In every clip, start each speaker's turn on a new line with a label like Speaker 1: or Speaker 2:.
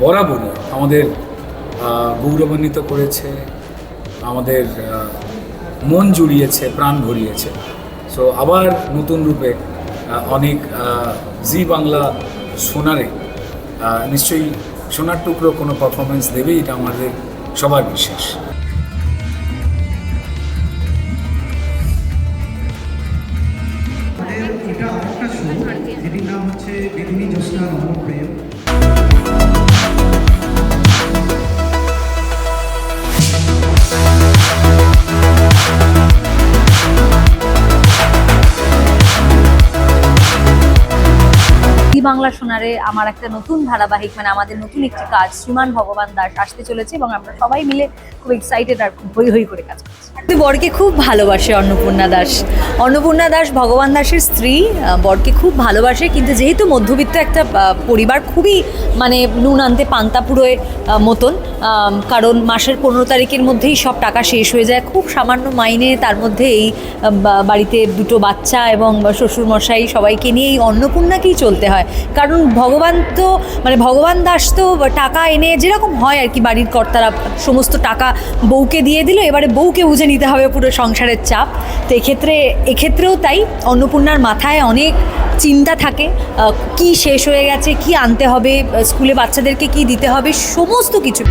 Speaker 1: বরাবরই আমাদের গৌরবান্বিত করেছে, আমাদের মন জুড়িয়েছে, প্রাণ ভরিয়েছে। সো আবার নতুন রূপে অনেক জি বাংলা সোনারে নিশ্চয়ই সোনার টুকরো কোনো পারফরমেন্স দেবে এটা আমাদের সবার
Speaker 2: আমাদের এটা শো যেটির নাম হচ্ছে জ্যোৎস্না
Speaker 3: বাংলা সোনারে আমার একটা নতুন ধারাবাহিক মানে আমাদের নতুন একটি কাজ, শ্রীমান ভগবান দাস আসতে চলেছে এবং আমরা সবাই মিলে খুব এক্সাইটেড আর খুব হই হই করে কাজ করছি। বরকে খুব ভালোবাসে, অন্নপূর্ণা দাস। অন্নপূর্ণা দাস ভগবান দাসের স্ত্রী বরকে খুব ভালোবাসে, কিন্তু যেহেতু মধ্যবিত্ত একটা পরিবার, খুবই মানে নুন আনতে পান্তা পুরোয় মতন কারণ মাসের পনেরো তারিখের মধ্যেই সব টাকা শেষ হয়ে যায়। খুব সামান্য মাইনে তার মধ্যে এই বাড়িতে দুটো বাচ্চা এবং শ্বশুরমশাই সবাইকে নিয়ে এই অন্নপূর্ণাকেই চলতে হয়। কারণ ভগবান তো মানে ভগবান দাস তো টাকা এনে যেরকম হয় আর কি বাড়ির কর্তারা, সমস্ত টাকা বউকে দিয়ে দিল, এবারে বউকে বুঝে নিতে হবে পুরো সংসারের চাপ। তো এক্ষেত্রে, এক্ষেত্রেও তাই, অন্নপূর্ণার মাথায় অনেক চিন্তা থাকে কি শেষ হয়ে গেছে, কি আনতে হবে স্কুলে বাচ্চাদেরকে কি দিতে হবে, সমস্ত কিছু।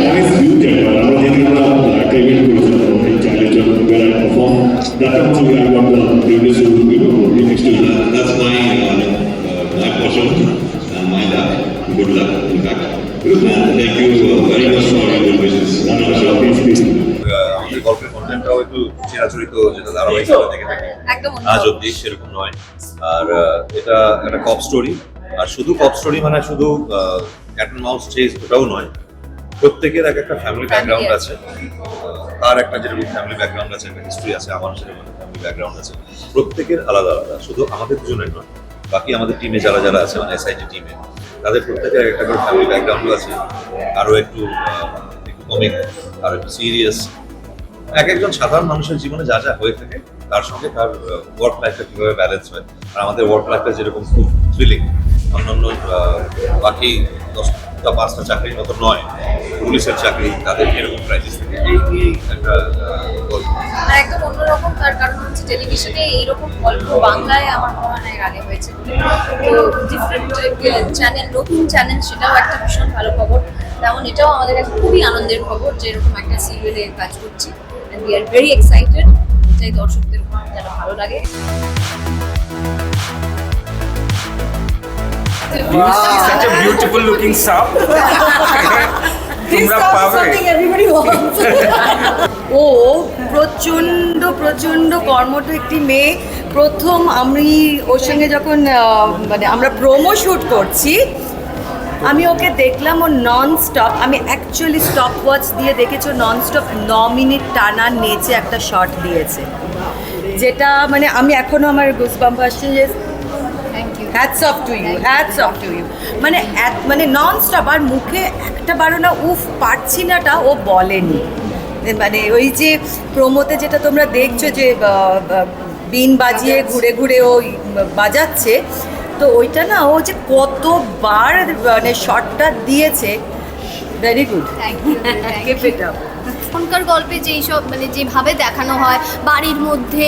Speaker 4: Uh, uh, uh,
Speaker 5: আর আহ, এটা একটা কপ স্টোরি আর শুধু কপ স্টোরি মানে শুধু ক্যাট অ্যান্ড মাউস চেজ ওটাও নয় প্রত্যেকের এক একটা ফ্যামিলি ব্যাকগ্রাউন্ড আছে। তার একটা যেরকম ফ্যামিলি ব্যাকগ্রাউন্ড আছে একটা হিস্ট্রি আছে আমার সেরকম ফ্যামিলি ব্যাকগ্রাউন্ড আছে। প্রত্যেকের আলাদা আলাদা শুধু আমাদের দুজনের নয় বাকি আমাদের টিমে যারা যারা আছে মানে এসআইটি টিমে তাদের প্রত্যেকের একটা করে ফ্যামিলি ব্যাকগ্রাউন্ড আছে। আরও একটু একটু কমিক আর একটু সিরিয়াস এক একজন সাধারণ মানুষের জীবনে যা যা হয়ে থাকে তার সঙ্গে তার ওয়ার্ক লাইফটা কীভাবে ব্যালেন্স হয়। আর আমাদের ওয়ার্ক লাইফটা যেরকম খুব থ্রিলিং অন্যান্য আহ, বাকি দশটা পাঁচটা চাকরির মতো নয়, পুলিশের চাকরি, তাদের এরকম ক্রাইসিস থাকে এই একটা
Speaker 3: একদম অন্যরকম, তার কারণ হচ্ছে টেলিভিশনে এইরকম গল্প বাংলায় আমার মনে হয় এর আগে হয়েছে। তো ডিফারেন্ট চ্যানেল নতুন চ্যানেল সেটাও একটা ভীষণ ভালো খবর। তেমন এটাও আমাদের একটা খুবই আনন্দের খবর যে এরকম একটা সিরিয়ালে কাজ করছি। And we are very excited এটাই দর্শকদের যেন ভালো লাগে।
Speaker 1: Such a beautiful looking sub. তোমরা পাবে
Speaker 6: ও প্রচণ্ড প্রচণ্ড কর্মঠ একটি মেয়ে। প্রথম আমি ওর সঙ্গে যখন মানে আমরা প্রোমো শ্যুট করছি আমি ওকে দেখলাম ও নন স্টপ আমি অ্যাকচুয়ালি স্টপ ওয়াচ দিয়ে দেখেছ নন স্টপ ন মিনিট টানা নেচে একটা শট দিয়েছে। যেটা মানে আমি এখনও আমার গুসবাম্প আসছে যে hats off to you hats off to you মানে এক- মানে নন স্টপ আর মুখে একটা বারো না উফ পারছি নাটা ও বলেনি। মানে ওই যে প্রোমোতে যেটা তোমরা দেখছ যে বিন বাজিয়ে ঘুরে ঘুরে ও বাজাচ্ছে তো ওইটা না ও যে কতবার মানে শটটা দিয়েছে। ভেরি গুড
Speaker 7: থ্যাংক ইউ এখনকার গল্পে যেই সব মানে যেভাবে দেখানো হয় বাড়ির মধ্যে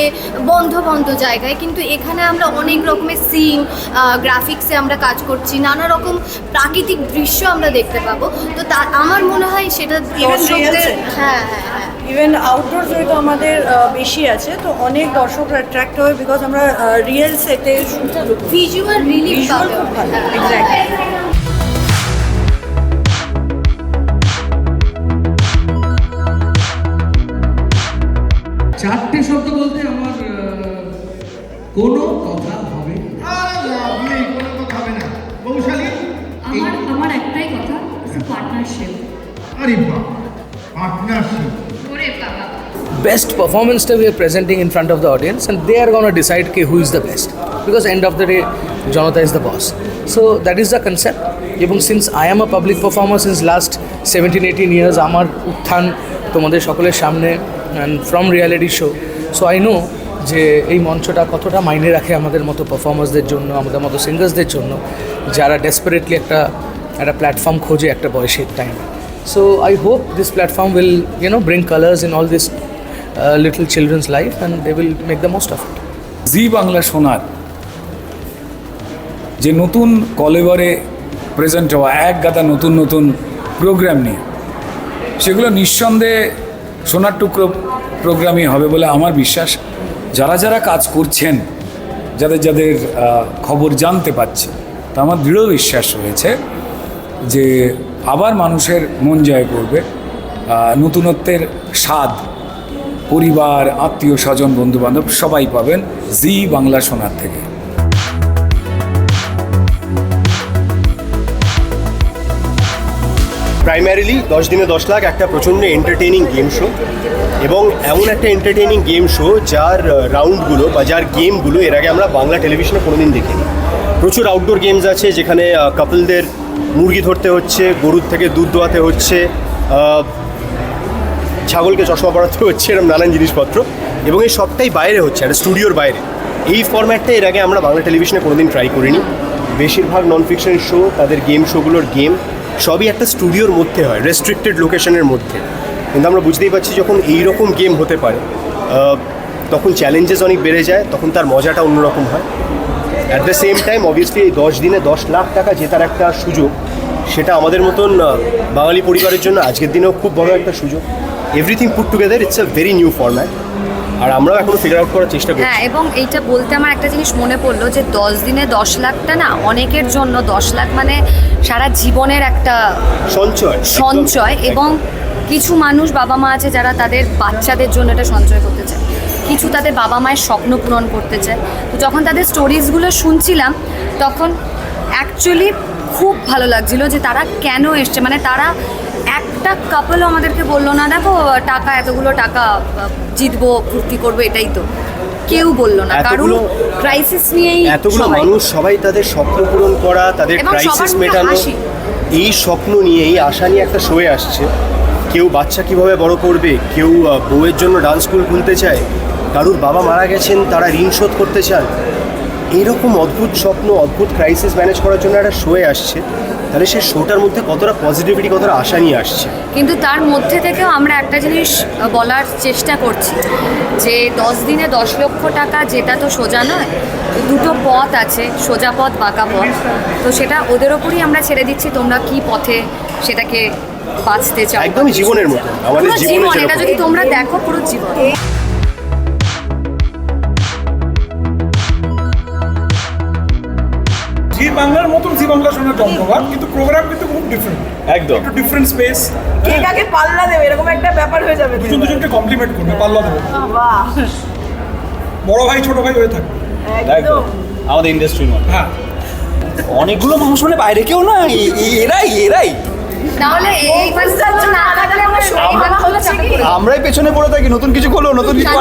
Speaker 7: বন্ধ বন্ধ জায়গায় কিন্তু এখানে আমরা অনেক রকমের সিন গ্রাফিক্সে আমরা কাজ করছি নানা রকম প্রাকৃতিক দৃশ্য আমরা দেখতে পাবো। তো তা আমার মনে হয় সেটা দর্শকদের হ্যাঁ হ্যাঁ হ্যাঁ।
Speaker 8: ইভেন আউটডোর যেহেতু আমাদের বেশি আছে তো অনেক দর্শকরা অ্যাট্রাক্ট হয় বিকজ আমরা রিয়েল সেটে
Speaker 7: ভিজুয়াল রিলিফ
Speaker 8: ভালো,
Speaker 7: হ্যাঁ,
Speaker 2: চারটে শব্দ বলতে আমার কোনো কথা হবে
Speaker 9: কোনো কথা হবে না বৌশালী
Speaker 10: আমার আমার একটাই কথা পার্টনারশিপ
Speaker 9: আরে বাবা partnership
Speaker 2: best performance that we are presenting in front of the audience and they are going to decide okay, who is the best because end of the day Jonatha is the boss so that is the concept এবং since I am a public performer since last seventeen eighteen years আমার উত্থান তোমাদের সকলের সামনে and from reality show so I know যে এই মঞ্চটা কতটা মাইনে রাখে আমাদের মতো পারফর্মার্সদের জন্য, আমাদের মতো সিঙ্গার্সদের জন্য, যারা ডেসপারেটলি একটা একটা প্ল্যাটফর্ম খোঁজে একটা বয়সের time so I hope this platform will you know bring colours in all this little children's life and they will make the most of it
Speaker 1: Zee Bangla সোনার যে নতুন কলেবরে প্রেজেন্ট হওয়া, এক গাদা নতুন নতুন প্রোগ্রাম নিয়ে, সেগুলো নিঃসন্দেহে সোনার টুকরো প্রোগ্রামই হবে বলে আমার বিশ্বাস। যারা যারা কাজ করছেন, যাদের যাদের খবর জানতে পাচ্ছে, তা আমার দৃঢ় বিশ্বাস রয়েছে যে আবার মানুষের মন জয় করবে। নতুনত্বের স্বাদ পরিবার, আত্মীয় স্বজন, বন্ধুবান্ধব সবাই পাবেন। জি বাংলা সোনার থেকে।
Speaker 10: প্রাইমারিলি দশ দিনে দশ লাখ একটা প্রচণ্ড এন্টারটেইনিং গেম শো এবং এমন একটা এন্টারটেইনিং গেম শো যার রাউন্ডগুলো বা যার গেমগুলো এর আগে আমরা বাংলা টেলিভিশনে কোনোদিন দেখিনি। প্রচুর আউটডোর গেমস আছে যেখানে কাপলদের মুরগি ধরতে হচ্ছে, গরুর থেকে দুধ দোয়াতে হচ্ছে ছাগলকে চশমা পড়াতে হচ্ছে এরকম নানান জিনিসপত্র এবং এই সবটাই বাইরে হচ্ছে, একটা স্টুডিওর বাইরে। এই ফরম্যাটটা এর আগে আমরা বাংলা টেলিভিশনে কোনোদিন ট্রাই করিনি। বেশিরভাগ নন ফিকশন শো তাদের গেম শোগুলোর গেম সবই একটা স্টুডিওর মধ্যে হয় রেস্ট্রিক্টেড লোকেশনের মধ্যে। কিন্তু আমরা বুঝতেই পারছি যখন এই রকম গেম হতে পারে তখন চ্যালেঞ্জেস অনেক বেড়ে যায়, তখন তার মজাটা অন্যরকম হয়। At the same time obviously এই দশ দিনে দশ লাখ টাকা জেতার একটা সুযোগ, সেটা আমাদের মতন বাঙালি পরিবারের জন্য আজকের দিনেও খুব বড় একটা সুযোগ। Everything put together it's a very new format আর আমরাও এখনও ফিগার আউট করার চেষ্টা করছি।
Speaker 11: হ্যাঁ এবং এইটা বলতে আমার একটা জিনিস মনে পড়ল যে দশ দিনে দশ লাখটা না অনেকের জন্য দশ লাখ মানে সারা জীবনের একটা
Speaker 10: সঞ্চয়
Speaker 11: সঞ্চয় এবং কিছু মানুষ বাবা মা আছে যারা তাদের বাচ্চাদের জন্য এটা সঞ্চয় করতে চায়। কিছু তাদের বাবা মায়ের স্বপ্ন পূরণ করতে চায়। তো যখন তাদের স্টোরিজগুলো শুনছিলাম তখন অ্যাকচুয়ালি খুব ভালো লাগছিল যে তারা কেন এসছে? মানে তারা একটা কাপলও আমাদেরকে বলল না দেখো টাকা এতগুলো টাকা জিতবো ফুর্তি করব এটাই তো। কেউ বলল না কারণ ক্রাইসিস নিয়েই
Speaker 10: এতগুলো মানুষ সবাই তাদের স্বপ্ন পূরণ করা তাদের ক্রাইসিস মেটানো এই স্বপ্ন নিয়ে এই আশা নিয়ে একটা শোয়ে আসছে। কেউ বাচ্চা কীভাবে বড় করবে? কেউ বউয়ের জন্য ডান্স স্কুল খুলতে চায়? কারুর বাবা মারা গেছেন তারা ঋণ শোধ করতে চান? এরকম অদ্ভুত স্বপ্ন অদ্ভুত ক্রাইসিস ম্যানেজ করার জন্য একটা শোয়ে আসছে। তাহলে সেই শোটার মধ্যে কতটা পজিটিভিটি কতটা আশা নিয়ে আসছে?
Speaker 11: কিন্তু তার মধ্যে থেকেও আমরা একটা জিনিস বলার চেষ্টা করছি যে দশ দিনে দশ লক্ষ টাকা যেটা তো সোজা নয় দুটো পথ আছে সোজা পথ বাঁকা পথ। তো সেটা ওদের ওপরই আমরা ছেড়ে দিচ্ছি তোমরা কি পথে সেটাকে বাঁচতে চাও?
Speaker 10: একদমই জীবনের মতো। আমাদের জীবন
Speaker 11: এটা যদি তোমরা দেখো পুরো জীবন।
Speaker 12: জি বাংলার মতন জি বাংলা শোনার জন্মভাগ কিন্তু প্রোগ্রাম কিন্তু খুব ডিফারেন্ট
Speaker 13: একদম।
Speaker 12: একটু ডিফারেন্ট স্পেস
Speaker 8: কে কাকে পাল্লা দেবে এরকম একটা ব্যাপার হয়ে যাবে
Speaker 12: দুজন দুজনকে কমপ্লিমেন্ট করবে পাল্লা দেবে।
Speaker 8: বাহ।
Speaker 12: বড় ভাই ছোট ভাই হয়ে থাকবে
Speaker 8: একদম।
Speaker 13: আমাদের ইন্ডাস্ট্রির মধ্যে
Speaker 12: হ্যাঁ।
Speaker 14: অনেকগুলো মানুষ মানে বাইরে কেউ না এরাই এরাই। আমরাই পেছনে পড়ে থাকি নতুন কিছু করল নতুন কিছু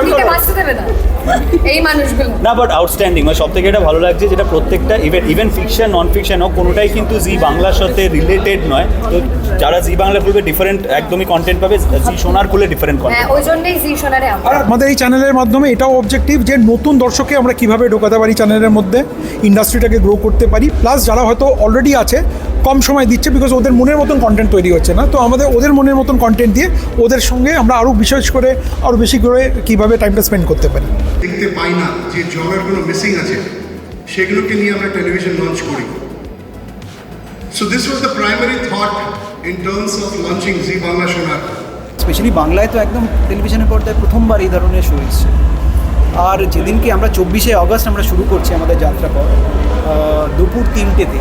Speaker 11: এই মানুষগুলো।
Speaker 14: না বাট আউটস্ট্যান্ডিং মানে সব থেকে এটা ভালো লাগছে যেটা প্রত্যেকটা even even fiction non fiction হোক কোনোটাই কিন্তু জি বাংলার সাথে রিলেটেড নয়। তো যারা জি বাংলা খুলবে ডিফারেন্ট একদমই কন্টেন্ট পাবে জি সোনার খুলে ডিফারেন্ট
Speaker 11: হ্যাঁ
Speaker 14: কন্টেন্ট
Speaker 11: ওই জন্যই জি সোনারে
Speaker 12: আর আমাদের এই চ্যানেলের মাধ্যমে এটাও অবজেক্টিভ যে নতুন দর্শককে আমরা কীভাবে ঢোকাতে পারি চ্যানেলের মধ্যে ইন্ডাস্ট্রিটাকে গ্রো করতে পারি প্লাস যারা হয়তো অলরেডি আছে কম সময় দিচ্ছে বিকজ ওদের মনের মতন কন্টেন্ট তৈরি হচ্ছে না তো আমাদের ওদের মনের মতন কন্টেন্ট দিয়ে ওদের সঙ্গে আমরা আরও বিশেষ করে আরও বেশি করে কীভাবে টাইমটা স্পেন্ড করতে পারি।
Speaker 9: দেখতে পাই না যে জনারগুলো মিসিং আছে সেগুলোকে নিয়ে আমরা টেলিভিশন লঞ্চ করি। So this was the primary thought in terms of launching Zee Bangla Sonar
Speaker 14: specially বাংলায় তো একদম টেলিভিশনের পর্দায় প্রথমবার এই ধরনের শো এসছে। আর যেদিনকে আমরা চব্বিশে আগস্ট আমরা শুরু করছি আমাদের যাত্রাপথ আহ, দুপুর তিনটেতে।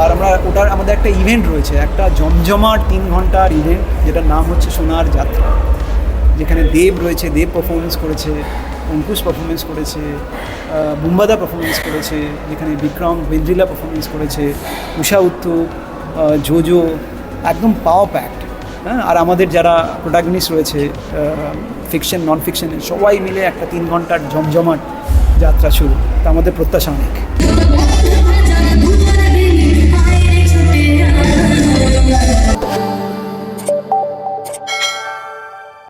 Speaker 14: আর আমরা ওটার আমাদের একটা ইভেন্ট রয়েছে, একটা জমজমাট তিন ঘণ্টার ইভেন্ট যেটার নাম হচ্ছে সোনার যাত্রা। যেখানে দেব রয়েছে, দেব পারফরমেন্স করেছে, অঙ্কুশ পারফরমেন্স করেছে বুম্বাদা পারফরমেন্স করেছে, যেখানে বিক্রম বেদ্রিলা পারফরমেন্স করেছে, উষা উত্তু জোজো, একদম পাওয়া প্যাক্ট হ্যাঁ আর আমাদের যারা প্রোটাগনিস্ট রয়েছে ফিকশন নন ফিকশনের সবাই মিলে একটা তিন ঘণ্টার জমজমাট যাত্রা শুরু। তা আমাদের প্রত্যাশা অনেক।